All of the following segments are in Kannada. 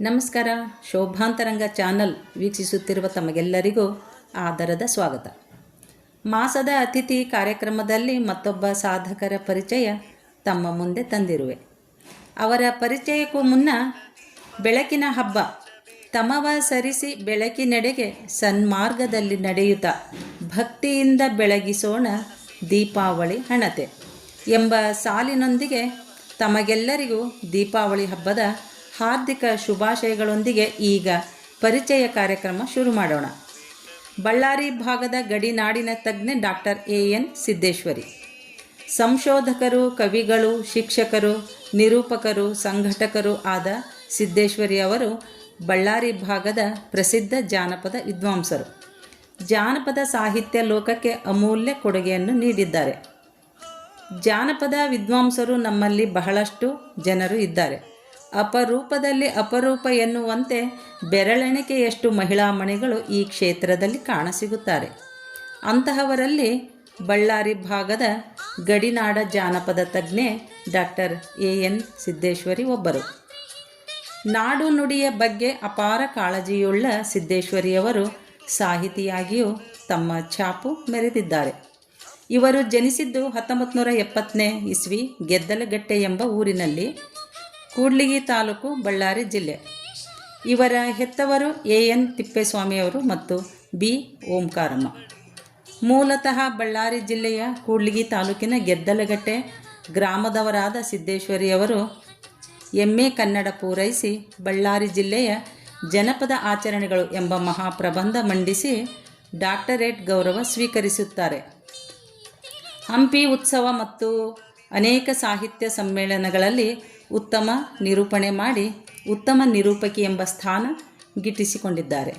ನಮಸ್ಕಾರ. ಶೋಭಾಂತರಂಗ ಚಾನಲ್ ವೀಕ್ಷಿಸುತ್ತಿರುವ ತಮಗೆಲ್ಲರಿಗೂ ಆದರದ ಸ್ವಾಗತ. ಮಾಸದ ಅತಿಥಿ ಕಾರ್ಯಕ್ರಮದಲ್ಲಿ ಮತ್ತೊಬ್ಬ ಸಾಧಕರ ಪರಿಚಯ ತಮ್ಮ ಮುಂದೆ ತಂದಿರುವೆ. ಅವರ ಪರಿಚಯಕ್ಕೂ ಮುನ್ನ ಬೆಳಕಿನ ಹಬ್ಬ, ತಮವ ಸರಿಸಿ ಬೆಳಕಿನೆಡೆಗೆ ಸನ್ಮಾರ್ಗದಲ್ಲಿ ನಡೆಯುತ್ತ ಭಕ್ತಿಯಿಂದ ಬೆಳಗಿಸೋಣ ದೀಪಾವಳಿ ಹಣತೆ ಎಂಬ ಸಾಲಿನೊಂದಿಗೆ ತಮಗೆಲ್ಲರಿಗೂ ದೀಪಾವಳಿ ಹಬ್ಬದ ಹಾರ್ದಿಕ ಶುಭಾಶಯಗಳೊಂದಿಗೆ ಈಗ ಪರಿಚಯ ಕಾರ್ಯಕ್ರಮ ಶುರು ಮಾಡೋಣ. ಬಳ್ಳಾರಿ ಭಾಗದ ಗಡಿನಾಡಿನ ತಜ್ಞೆ ಡಾಕ್ಟರ್ ಎ ಎನ್ ಸಿದ್ದೇಶ್ವರಿ. ಸಂಶೋಧಕರು, ಕವಿಗಳು, ಶಿಕ್ಷಕರು, ನಿರೂಪಕರು, ಸಂಘಟಕರು ಆದ ಸಿದ್ದೇಶ್ವರಿ ಅವರು ಬಳ್ಳಾರಿ ಭಾಗದ ಪ್ರಸಿದ್ಧ ಜಾನಪದ ವಿದ್ವಾಂಸರು. ಜಾನಪದ ಸಾಹಿತ್ಯ ಲೋಕಕ್ಕೆ ಅಮೂಲ್ಯ ಕೊಡುಗೆಯನ್ನು ನೀಡಿದ್ದಾರೆ. ಜಾನಪದ ವಿದ್ವಾಂಸರು ನಮ್ಮಲ್ಲಿ ಬಹಳಷ್ಟು ಜನರು ಇದ್ದಾರೆ. ಅಪರೂಪದಲ್ಲಿ ಅಪರೂಪ ಎನ್ನುವಂತೆ ಬೆರಳೆಣಿಕೆಯಷ್ಟು ಮಹಿಳಾ ಮಣಿಗಳು ಈ ಕ್ಷೇತ್ರದಲ್ಲಿ ಕಾಣಸಿಗುತ್ತಾರೆ. ಅಂತಹವರಲ್ಲಿ ಬಳ್ಳಾರಿ ಭಾಗದ ಗಡಿನಾಡ ಜಾನಪದ ತಜ್ಞೆ ಡಾಕ್ಟರ್ ಎ ಎನ್ ಸಿದ್ದೇಶ್ವರಿ ಒಬ್ಬರು. ನಾಡು ನುಡಿಯ ಬಗ್ಗೆ ಅಪಾರ ಕಾಳಜಿಯುಳ್ಳ ಸಿದ್ದೇಶ್ವರಿಯವರು ಸಾಹಿತಿಯಾಗಿಯೂ ತಮ್ಮ ಛಾಪು ಮೆರೆದಿದ್ದಾರೆ. ಇವರು ಜನಿಸಿದ್ದು ಹತ್ತೊಂಬತ್ತು ನೂರ ಎಪ್ಪತ್ತನೇ ಇಸ್ವಿ ಗೆದ್ದಲಗಟ್ಟೆ ಎಂಬ ಊರಿನಲ್ಲಿ ಕೂಡ್ಲಿಗಿ ತಾಲೂಕು ಬಳ್ಳಾರಿ ಜಿಲ್ಲೆ. ಇವರ ಹೆತ್ತವರು ಎ ಎನ್ ತಿಪ್ಪೇಸ್ವಾಮಿಯವರು ಮತ್ತು ಬಿ ಓಂಕಾರಮ್ಮ. ಮೂಲತಃ ಬಳ್ಳಾರಿ ಜಿಲ್ಲೆಯ ಕೂಡ್ಲಿಗಿ ತಾಲೂಕಿನ ಗೆದ್ದಲಗಟ್ಟೆ ಗ್ರಾಮದವರಾದ ಸಿದ್ದೇಶ್ವರಿಯವರು ಎಮ್ಮೆ ಕನ್ನಡ ಪೂರೈಸಿ ಬಳ್ಳಾರಿ ಜಿಲ್ಲೆಯ ಜನಪದ ಆಚರಣೆಗಳು ಎಂಬ ಮಹಾಪ್ರಬಂಧ ಮಂಡಿಸಿ ಡಾಕ್ಟರೇಟ್ ಗೌರವ ಸ್ವೀಕರಿಸುತ್ತಾರೆ. ಹಂಪಿ ಉತ್ಸವ ಮತ್ತು ಅನೇಕ ಸಾಹಿತ್ಯ ಸಮ್ಮೇಳನಗಳಲ್ಲಿ ಉತ್ತಮ ನಿರೂಪಣೆ ಮಾಡಿ ಉತ್ತಮ ನಿರೂಪಕಿ ಎಂಬ ಸ್ಥಾನ ಗಿಟ್ಟಿಸಿಕೊಂಡಿದ್ದಾರೆ.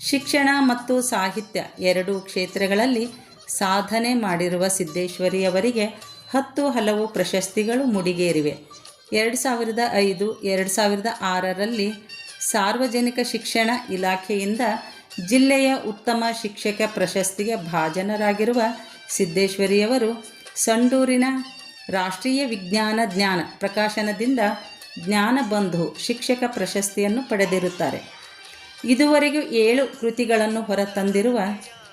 ಶಿಕ್ಷಣ ಮತ್ತು ಸಾಹಿತ್ಯ ಎರಡೂ ಕ್ಷೇತ್ರಗಳಲ್ಲಿ ಸಾಧನೆ ಮಾಡಿರುವ ಸಿದ್ದೇಶ್ವರಿಯವರಿಗೆ ಹತ್ತು ಹಲವು ಪ್ರಶಸ್ತಿಗಳು ಮುಡಿಗೇರಿವೆ. ಎರಡು ಸಾವಿರದ ಐದು, ಎರಡು ಸಾವಿರದ ಆರರಲ್ಲಿ ಸಾರ್ವಜನಿಕ ಶಿಕ್ಷಣ ಇಲಾಖೆಯಿಂದ ಜಿಲ್ಲೆಯ ಉತ್ತಮ ಶಿಕ್ಷಕ ಪ್ರಶಸ್ತಿಗೆ ಭಾಜನರಾಗಿರುವ ಸಿದ್ದೇಶ್ವರಿಯವರು ಸಂಡೂರಿನ ರಾಷ್ಟ್ರೀಯ ವಿಜ್ಞಾನ ಜ್ಞಾನ ಪ್ರಕಾಶನದಿಂದ ಜ್ಞಾನಬಂಧು ಶಿಕ್ಷಕ ಪ್ರಶಸ್ತಿಯನ್ನು ಪಡೆದಿರುತ್ತಾರೆ. ಇದುವರೆಗೂ ಏಳು ಕೃತಿಗಳನ್ನು ಹೊರತಂದಿರುವ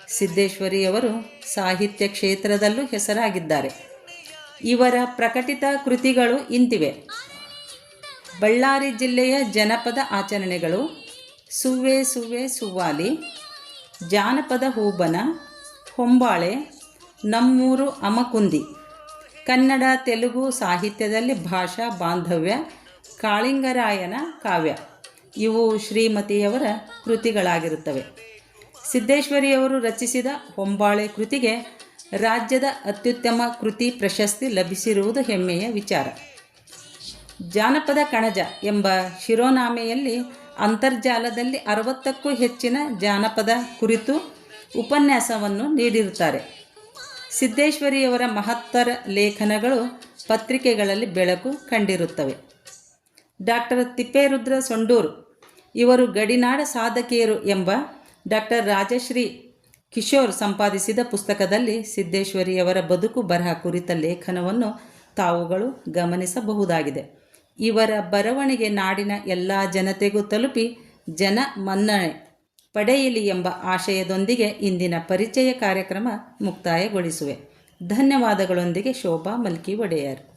ಸಿದ್ದೇಶ್ವರಿಯವರು ಸಾಹಿತ್ಯ ಕ್ಷೇತ್ರದಲ್ಲೂ ಹೆಸರಾಗಿದ್ದಾರೆ. ಇವರ ಪ್ರಕಟಿತ ಕೃತಿಗಳು ಇಂತಿವೆ. ಬಳ್ಳಾರಿ ಜಿಲ್ಲೆಯ ಜನಪದ ಆಚರಣೆಗಳು ಸುವೆ ಸುವೆ ಸುವಾಲಿ ಜಾನಪದ ಹೂಬನ, ಹೊಂಬಾಳೆ, ನಮ್ಮೂರು ಅಮಕುಂದಿ ಕನ್ನಡ, ತೆಲುಗು ಸಾಹಿತ್ಯದಲ್ಲಿ ಭಾಷಾ ಬಾಂಧವ್ಯ, ಕಾಳಿಂಗರಾಯನ ಕಾವ್ಯ. ಇವು ಶ್ರೀಮತಿಯವರ ಕೃತಿಗಳಾಗಿರುತ್ತವೆ. ಸಿದ್ದೇಶ್ವರಿಯವರು ರಚಿಸಿದ ಹೊಂಬಾಳೆ ಕೃತಿಗೆ ರಾಜ್ಯದ ಅತ್ಯುತ್ತಮ ಕೃತಿ ಪ್ರಶಸ್ತಿ ಲಭಿಸಿರುವುದು ಹೆಮ್ಮೆಯ ವಿಚಾರ. ಜಾನಪದ ಕಣಜ ಎಂಬ ಶಿರೋನಾಮೆಯಲ್ಲಿ ಅಂತರ್ಜಾಲದಲ್ಲಿ ಅರವತ್ತಕ್ಕೂ ಹೆಚ್ಚಿನ ಜಾನಪದ ಕುರಿತು ಉಪನ್ಯಾಸವನ್ನು ನೀಡಿರುತ್ತಾರೆ. ಸಿದ್ದೇಶ್ವರಿಯವರ ಮಹತ್ತರ ಲೇಖನಗಳು ಪತ್ರಿಕೆಗಳಲ್ಲಿ ಬೆಳಕು ಕಂಡಿರುತ್ತವೆ. ಡಾಕ್ಟರ್ ತಿಪ್ಪೇರುದ್ರ ಸೊಂಡೂರು, ಇವರು ಗಡಿನಾಡ ಸಾಧಕಿಯರು ಎಂಬ ಡಾಕ್ಟರ್ ರಾಜಶ್ರೀ ಕಿಶೋರ್ ಸಂಪಾದಿಸಿದ ಪುಸ್ತಕದಲ್ಲಿ ಸಿದ್ದೇಶ್ವರಿಯವರ ಬದುಕು ಬರಹ ಕುರಿತ ಲೇಖನವನ್ನು ತಾವುಗಳು ಗಮನಿಸಬಹುದಾಗಿದೆ. ಇವರ ಬರವಣಿಗೆ ನಾಡಿನ ಎಲ್ಲ ಜನತೆಗೂ ತಲುಪಿ ಜನ ಮನ್ನಣೆ ಪಡೆಯಲಿ ಎಂಬ ಆಶಯದೊಂದಿಗೆ ಇಂದಿನ ಪರಿಚಯ ಕಾರ್ಯಕ್ರಮ ಮುಕ್ತಾಯಗೊಳಿಸುವೆ. ಧನ್ಯವಾದಗಳೊಂದಿಗೆ ಶೋಭಾ ಮಲ್ಕಿ ಒಡೆಯರ್.